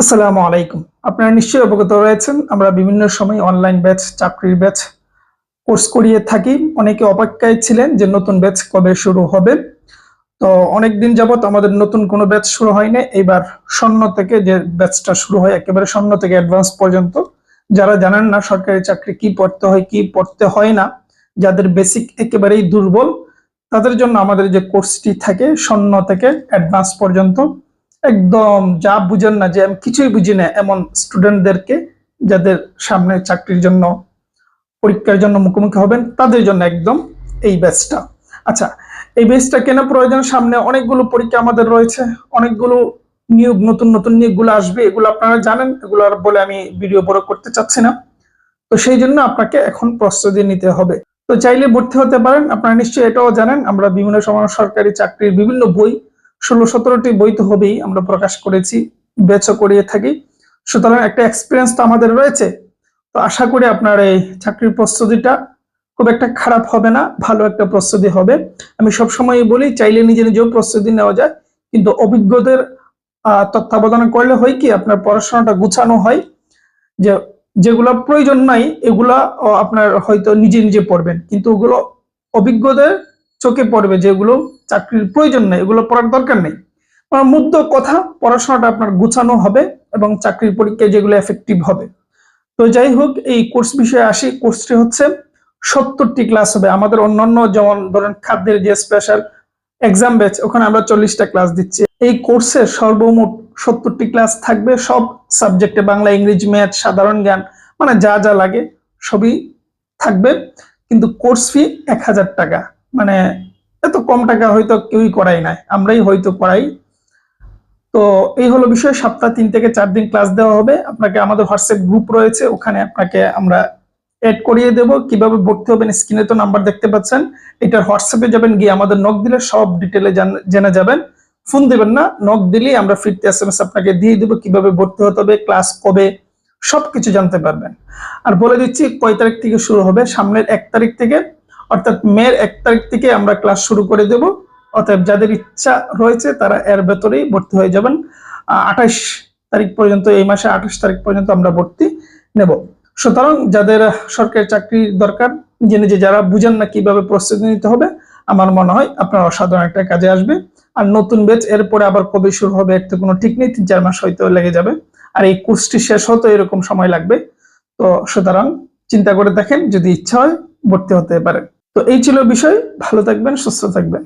আসসালামু আলাইকুম। আপনারা নিশ্চয়ই অবগত রয়েছেন, আমরা বিভিন্ন সময় অনলাইন ব্যাচ চাকরির ব্যাচ কোর্স করিয়ে থাকি। অনেকে অপেক্ষায় ছিলেন যে নতুন ব্যাচ কবে শুরু হবে। তো অনেক দিন যাবত আমাদের নতুন কোনো ব্যাচ শুরু হয়নি। এবার স্বর্ণ থেকে যে ব্যাচটা শুরু হয়, একেবারে স্বর্ণ থেকে অ্যাডভান্স পর্যন্ত। যারা জানেন না সরকারি চাকরি কি পড়তে হয়, কি পড়তে হয় না, যাদের বেসিক একেবারেই দুর্বল, তাদের জন্য আমাদের যে কোর্সটি থাকে, স্বর্ণ থেকে অ্যাডভান্স পর্যন্ত একদম যা বুঝেন না যে আমি কিছুই বুঝি না এমন স্টুডেন্টদেরকে যাদের সামনে চাকরির জন্য, পরীক্ষার জন্য মুখোমুখি হবেন, তাদের জন্য একদম এই ব্যাচটা আচ্ছা এই ব্যাচটা কেন প্রয়োজন, সামনে অনেকগুলো পরীক্ষা আমাদের রয়েছে, অনেকগুলো নিয়োগ, নতুন নতুন নিয়োগগুলো আসবে, এগুলো আপনারা জানেন, এগুলো আর বলে আমি ভিডিও বড় করতে চাচ্ছি না। তো সেই জন্য আপনাকে এখন প্রস্তুতি নিতে হবে। তো চাইলে ভর্তি হতে পারেন, আপনারা নিশ্চয়ই এটাও জানেন, আমরা বিভিন্ন সময় সরকারি চাকরির বিভিন্ন বই ষোলো সতেরোটি বই তো হবেই, আমরা প্রকাশ করেছি বেচও করিয়ে থাকি। সুতরাং একটা এক্সপিরিয়েন্স তো আমাদের রয়েছে। তো আশা করি আপনার এই চাকরির প্রস্তুতিটা খুব একটা খারাপ হবে না, ভালো একটা প্রস্তুতি হবে। আমি সবসময় বলি, চাইলে নিজে নিজেও প্রস্তুতি নেওয়া যায়, কিন্তু অভিজ্ঞদের তত্ত্বাবধান করলে হয় কি, আপনার পড়াশোনাটা গুছানো হয়। যে, যেগুলো প্রয়োজন নাই, এগুলা আপনার হয়তো নিজে নিজে পড়বেন। কিন্তু ওগুলো অভিজ্ঞদের চোখে পড়বে যেগুলো চাকরির প্রয়োজন নেই, এগুলো পড়ার দরকার নেই। আমার মুদ্র কথা, পড়াশোনাটা আপনার গুছানো হবে এবং চাকরির পরীক্ষায় যেগুলো এফেক্টিভ হবে। তো যাই হোক, এই কোর্স বিষয়ে আসি। কোর্সটি হচ্ছে সত্তরটি ক্লাস হবে। আমাদের অন্যান্য যেমন ধরেন খাদ্যের যে স্পেশাল এক্সাম ব্যাচ ওখানে আমরা চল্লিশটা ক্লাস দিচ্ছি। এই কোর্সে সর্বমোট সত্তরটি ক্লাস থাকবে। সব সাবজেক্টে বাংলা, ইংরেজি ম্যাথ সাধারণ জ্ঞান মানে যা যা লাগে সবই থাকবে। কিন্তু কোর্স ফি এক হাজার টাকা। মানে এত কম টাকা হয়তো কেউই করাই নাই, আমরাই হয়তো করাই। তো এই হলো বিষয়, সপ্তাহ তিন থেকে চার দিন ক্লাস দেওয়া হবে। আপনাকে আমাদের হোয়াটসঅ্যাপ গ্রুপ রয়েছে, ওখানে আপনাকে আমরা অ্যাড করিয়ে দেব। কীভাবে ভর্তি হবেন স্ক্রিনে তো নাম্বার দেখতে পাচ্ছেন। এটার হোয়াটসঅ্যাপে যাবেন, গিয়ে আমাদের নক দিলে সব ডিটেলে জেনে যাবেন। ফোন দেবেন না নক দিলেই আমরা ফিরতে এস এম এস আপনাকে দিয়ে দেবো, কীভাবে ভর্তি হতে হবে ক্লাস কবে, সবকিছু জানতে পারবেন। আর বলে দিচ্ছি, কয় তারিখ থেকে শুরু হবে? সামনের এক তারিখ থেকে অর্থাৎ মের এক তারিখ থেকে আমরা ক্লাস শুরু করে দেব। অতএব যাদের ইচ্ছা রয়েছে, তারা এর ভেতরেই ভর্তি হয়ে যাবেন। আঠাশ তারিখ পর্যন্ত, এই মাসে আঠাশ তারিখ পর্যন্ত আমরা ভর্তি নেব। সুতরাং যাদের সরকারি চাকরি দরকার, নিজে নিজে যারা বুঝেন না কীভাবে প্রস্তুতি নিতে হবে, আমার মনে হয় আপনার অসাধারণ একটা কাজে আসবে। আর নতুন ব্যাচ এরপরে আবার কবে শুরু হবে, এর তো কোনো ঠিক নেই, তিন চার মাস হয়তো লেগে যাবে। আর এই কোর্সটি শেষ হতে এরকম সময় লাগবে। তো সুতরাং চিন্তা করে দেখেন, যদি ইচ্ছা হয়, ভর্তি হতে পারেন। তো এই ছিল বিষয়। ভালো থাকবেন সুস্থ থাকবেন।